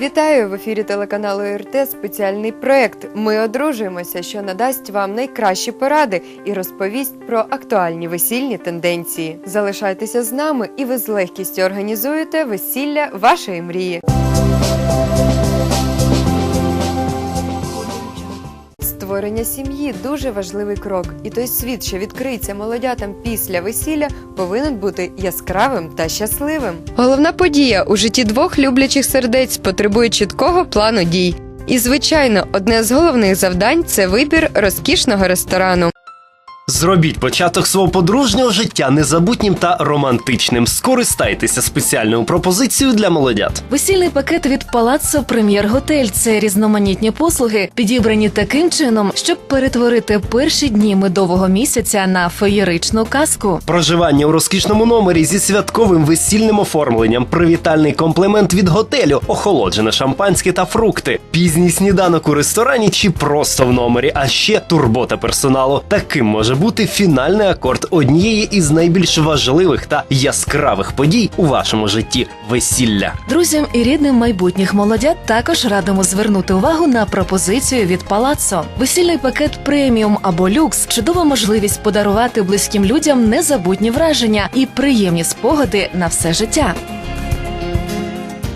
Вітаю в ефірі телеканалу РТ спеціальний проект. Ми одружуємося, що надасть вам найкращі поради і розповість про актуальні весільні тенденції. Залишайтеся з нами, і ви з легкістю організуєте весілля вашої мрії. Створення сім'ї дуже важливий крок, і той світ, що відкриється молодятам після весілля, повинен бути яскравим та щасливим. Головна подія у житті двох люблячих сердець потребує чіткого плану дій. І, звичайно, одне з головних завдань це вибір розкішного ресторану. Зробіть початок свого подружнього життя незабутнім та романтичним. Скористайтеся спеціальною пропозицією для молодят. Весільний пакет від Палаццо Прем'єр Готель це різноманітні послуги, підібрані таким чином, щоб перетворити перші дні медового місяця на феєричну казку. Проживання у розкішному номері зі святковим весільним оформленням, привітальний комплімент від готелю, охолоджене шампанське та фрукти, пізній сніданок у ресторані чи просто в номері, а ще турбота персоналу. Таким може бути фінальний акорд однієї із найбільш важливих та яскравих подій у вашому житті весілля. Друзям і рідним майбутніх молодят також радимо звернути увагу на пропозицію від Палаццо. Весільний пакет преміум або люкс чудова можливість подарувати близьким людям незабутні враження і приємні спогади на все життя.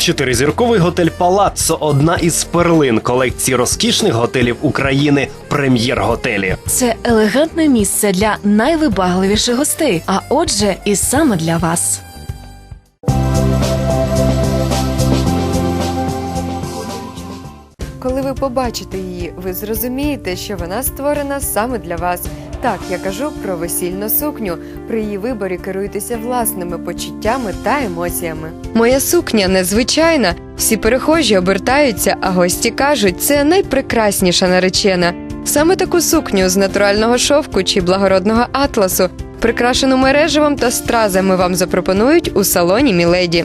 Чотиризірковий готель Палаццо одна із перлин колекції розкішних готелів України прем'єр-готелі. Це елегантне місце для найвибагливіших гостей, а отже, і саме для вас. Коли ви побачите її, ви зрозумієте, що вона створена саме для вас. Так, я кажу про весільну сукню. При її виборі керуйтеся власними почуттями та емоціями. Моя сукня незвичайна. Всі перехожі обертаються, а гості кажуть, це найпрекрасніша наречена. Саме таку сукню з натурального шовку чи благородного атласу, прикрашену мережевом та стразами вам запропонують у салоні Міледі.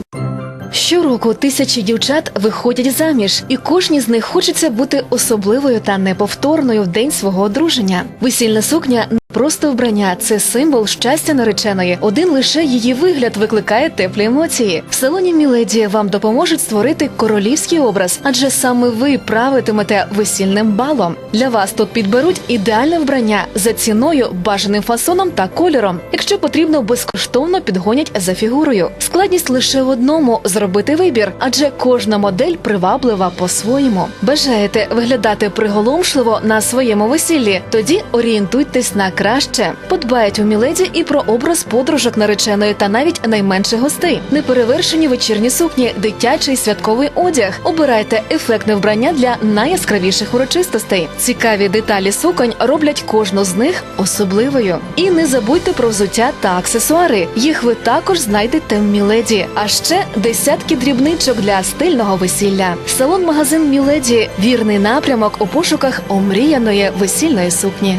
Щороку тисячі дівчат виходять заміж, і кожній з них хочеться бути особливою та неповторною в день свого одруження. Весільна сукня просто вбрання, це символ щастя нареченої. Один лише її вигляд викликає теплі емоції. В салоні Міледі вам допоможуть створити королівський образ, адже саме ви правитимете весільним балом. Для вас тут підберуть ідеальне вбрання за ціною, бажаним фасоном та кольором. Якщо потрібно, безкоштовно підгонять за фігурою. Складність лише в одному зробити вибір, адже кожна модель приваблива по-своєму. Бажаєте виглядати приголомшливо на своєму весіллі? Тоді орієнтуйтесь на краще. Подбають у Міледі і про образ подружок нареченої та навіть найменших гостей. Неперевершені вечірні сукні, дитячий святковий одяг. Обирайте ефектне вбрання для найяскравіших урочистостей. Цікаві деталі суконь роблять кожну з них особливою. І не забудьте про взуття та аксесуари. Їх ви також знайдете в Міледі. А ще десятки дрібничок для стильного весілля. Салон-магазин Міледі вірний напрямок у пошуках омріяної весільної сукні.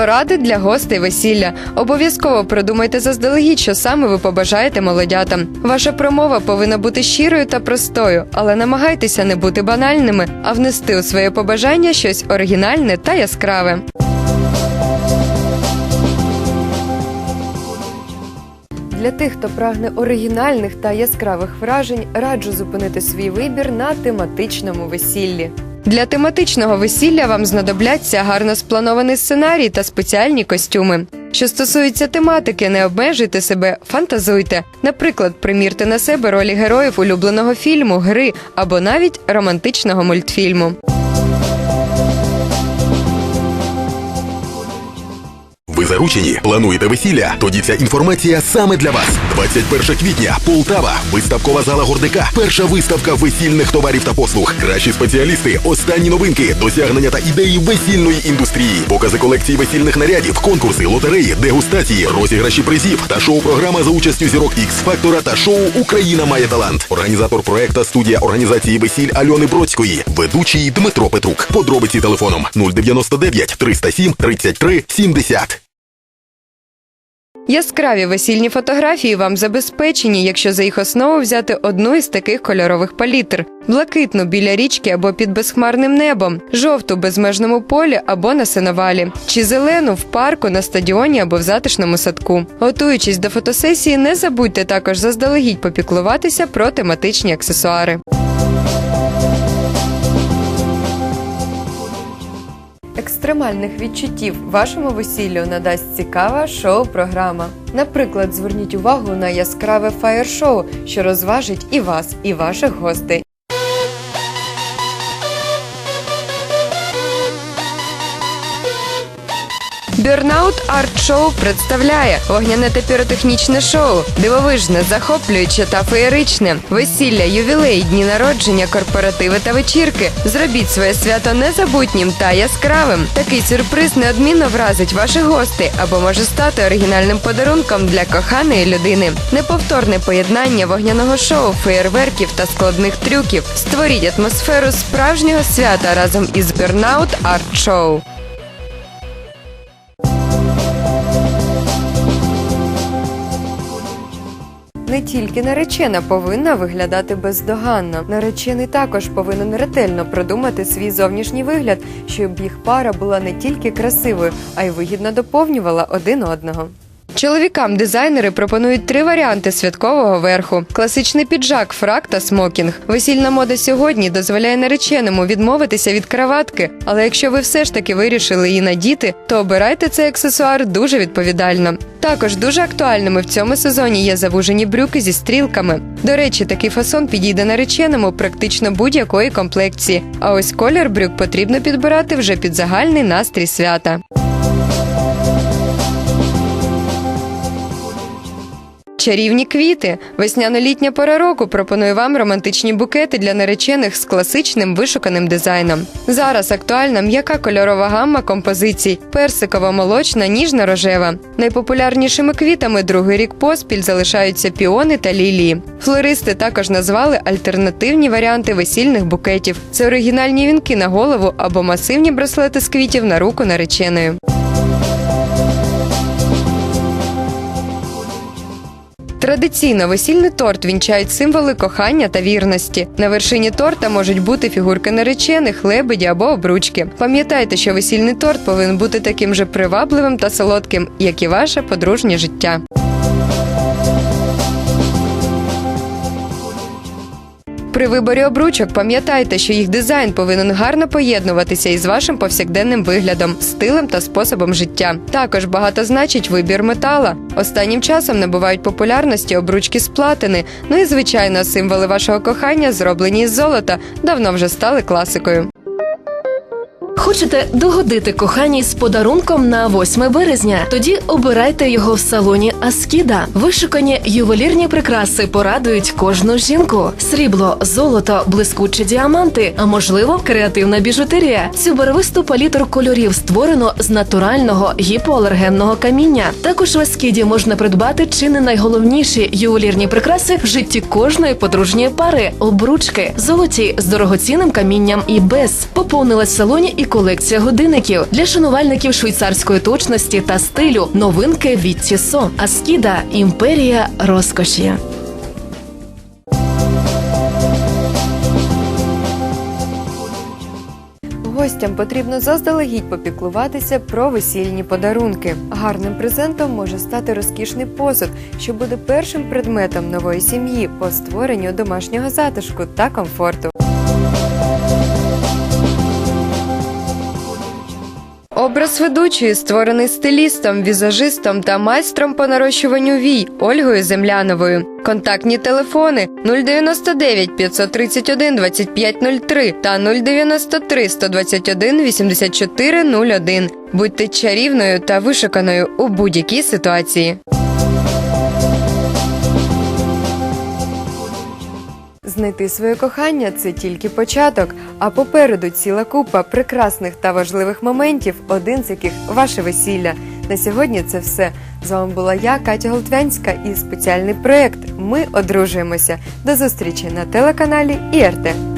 Поради для гостей весілля. Обов'язково продумайте заздалегідь, що саме ви побажаєте молодятам. Ваша промова повинна бути щирою та простою, але намагайтеся не бути банальними, а внести у своє побажання щось оригінальне та яскраве. Для тих, хто прагне оригінальних та яскравих вражень, раджу зупинити свій вибір на тематичному весіллі. Для тематичного весілля вам знадобляться гарно спланований сценарій та спеціальні костюми. Що стосується тематики, не обмежуйте себе, фантазуйте. Наприклад, примірте на себе ролі героїв улюбленого фільму, гри або навіть романтичного мультфільму. Заручені? Плануєте весілля? Тоді ця інформація саме для вас. 21 квітня, Полтава, виставкова зала Гордика. Перша виставка весільних товарів та послуг. Кращі спеціалісти, останні новинки, досягнення та ідеї весільної індустрії, покази колекції весільних нарядів, конкурси, лотереї, дегустації, розіграші призів та шоу-програма за участю зірок X Фактора та шоу Україна має талант. Організатор проекта студія організації весіль Альони Бродської, ведучий Дмитро Петрук. Подробиці телефоном 099 307 33 70. Яскраві весільні фотографії вам забезпечені, якщо за їх основу взяти одну із таких кольорових палітр: блакитну біля річки або під безхмарним небом, жовту в безмежному полі або на сеновалі, чи зелену в парку, на стадіоні або в затишному садку. Готуючись до фотосесії, не забудьте також заздалегідь попіклуватися про тематичні аксесуари. Екстремальних відчуттів вашому весіллю надасть цікава шоу-програма. Наприклад, зверніть увагу на яскраве фаєр-шоу, що розважить і вас, і ваших гостей. Burnout Art Show представляє вогняне та піротехнічне шоу, дивовижне, захоплююче та феєричне, весілля, ювілей, дні народження, корпоративи та вечірки. Зробіть своє свято незабутнім та яскравим. Такий сюрприз неодмінно вразить ваших гостей або може стати оригінальним подарунком для коханої людини. Неповторне поєднання вогняного шоу, феєрверків та складних трюків. Створіть атмосферу справжнього свята разом із Burnout Art Show. Не тільки наречена повинна виглядати бездоганно. Наречений також повинен ретельно продумати свій зовнішній вигляд, щоб їх пара була не тільки красивою, а й вигідно доповнювала один одного. Чоловікам дизайнери пропонують три варіанти святкового верху: класичний піджак, фрак та смокінг. Весільна мода сьогодні дозволяє нареченому відмовитися від краватки, але якщо ви все ж таки вирішили її надіти, то обирайте цей аксесуар дуже відповідально. Також дуже актуальними в цьому сезоні є завужені брюки зі стрілками. До речі, такий фасон підійде нареченому практично будь-якої комплекції. А ось колір брюк потрібно підбирати вже під загальний настрій свята. Чарівні квіти. Весняно-літня пора року пропонує вам романтичні букети для наречених з класичним вишуканим дизайном. Зараз актуальна м'яка кольорова гамма композицій: персикова, молочна, ніжна рожева. Найпопулярнішими квітами другий рік поспіль залишаються піони та лілії. Флористи також назвали альтернативні варіанти весільних букетів. Це оригінальні вінки на голову або масивні браслети з квітів на руку нареченої. Традиційно весільний торт вінчають символи кохання та вірності. На вершині торта можуть бути фігурки наречених, лебеді або обручки. Пам'ятайте, що весільний торт повинен бути таким же привабливим та солодким, як і ваше подружнє життя. При виборі обручок пам'ятайте, що їх дизайн повинен гарно поєднуватися із вашим повсякденним виглядом, стилем та способом життя. Також багато значить вибір метала. Останнім часом набувають популярності обручки з платини. Ну і звичайно, символи вашого кохання, зроблені із золота, давно вже стали класикою. Хочете догодити коханій з подарунком на 8 березня? Тоді обирайте його в салоні Аскіда. Вишукані ювелірні прикраси порадують кожну жінку: срібло, золото, блискучі діаманти, а можливо, креативна біжутерія. Цю барвисту палітру кольорів створено з натурального гіпоалергенного каміння. Також в Аскіді можна придбати чи не найголовніші ювелірні прикраси в житті кожної подружньої пари: обручки, золоті з дорогоцінним камінням і без. Поповнилась в салоні і колекція годинників для шанувальників швейцарської точності та стилю. Новинки від Тісо. Аскіда імперія розкоші. Гостям потрібно заздалегідь попіклуватися про весільні подарунки. Гарним презентом може стати розкішний посуд, що буде першим предметом нової сім'ї по створенню домашнього затишку та комфорту. Образ ведучої створений стилістом, візажистом та майстром по нарощуванню вій Ольгою Земляновою. Контактні телефони 099 531 2503 та 093 121 84 01. Будьте чарівною та вишуканою у будь-якій ситуації. Знайти своє кохання це тільки початок, а попереду ціла купа прекрасних та важливих моментів, один з яких ваше весілля. На сьогодні це все. З вами була я, Катя Голтвянська, і спеціальний проєкт Ми одружуємося. До зустрічі на телеканалі ІРТ.